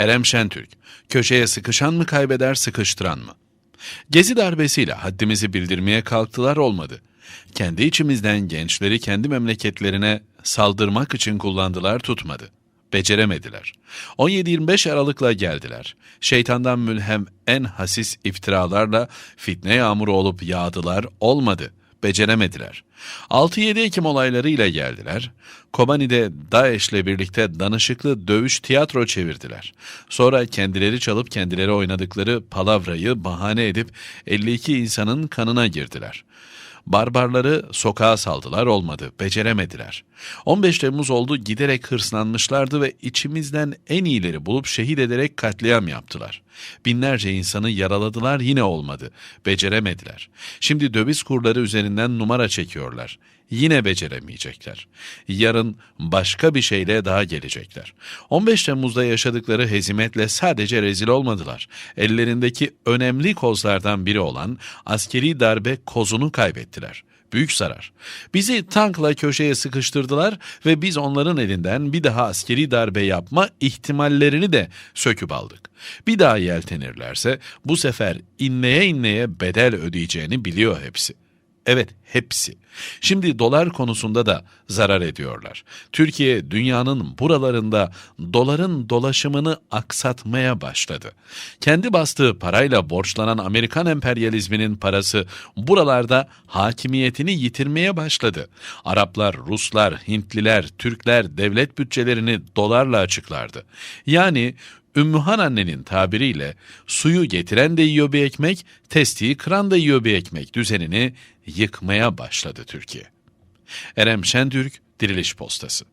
Erem Şentürk, köşeye sıkışan mı kaybeder sıkıştıran mı? Gezi darbesiyle haddimizi bildirmeye kalktılar olmadı. Kendi içimizden gençleri kendi memleketlerine saldırmak için kullandılar tutmadı. Beceremediler. 17-25 Aralık'la geldiler. Şeytandan mülhem en hasis iftiralarla fitne yağmuru olup yağdılar olmadı beceremediler. 6-7 Ekim olaylarıyla geldiler. Kobani'de DAEŞ'le birlikte danışıklı dövüş tiyatro çevirdiler. Sonra kendileri çalıp kendileri oynadıkları palavrayı bahane edip 52 insanın kanına girdiler. Barbarları sokağa saldılar olmadı, beceremediler. 15 Temmuz oldu giderek hırslanmışlardı ve içimizden en iyileri bulup şehit ederek katliam yaptılar. Binlerce insanı yaraladılar yine olmadı, beceremediler. Şimdi döviz kurları üzerinden numara çekiyorlar. Yine beceremeyecekler. Yarın başka bir şeyle daha gelecekler. 15 Temmuz'da yaşadıkları hezimetle sadece rezil olmadılar. Ellerindeki önemli kozlardan biri olan askeri darbe kozunu kaybettiler büyük zarar. Bizi tankla köşeye sıkıştırdılar ve biz onların elinden bir daha askeri darbe yapma ihtimallerini de söküp aldık. Bir daha yeltenirlerse bu sefer inleye inleye bedel ödeyeceğini biliyor hepsi. Evet, hepsi. Şimdi dolar konusunda da zarar ediyorlar. Türkiye dünyanın buralarında doların dolaşımını aksatmaya başladı. Kendi bastığı parayla borçlanan Amerikan emperyalizminin parası buralarda hakimiyetini yitirmeye başladı. Araplar, Ruslar, Hintliler, Türkler devlet bütçelerini dolarla açıklardı. Yani Ümmühan annenin tabiriyle suyu getiren de yiyor bir ekmek, testiyi kıran da yiyor bir ekmek düzenini yıkmaya başladı Türkiye. Erem Şentürk, Diriliş Postası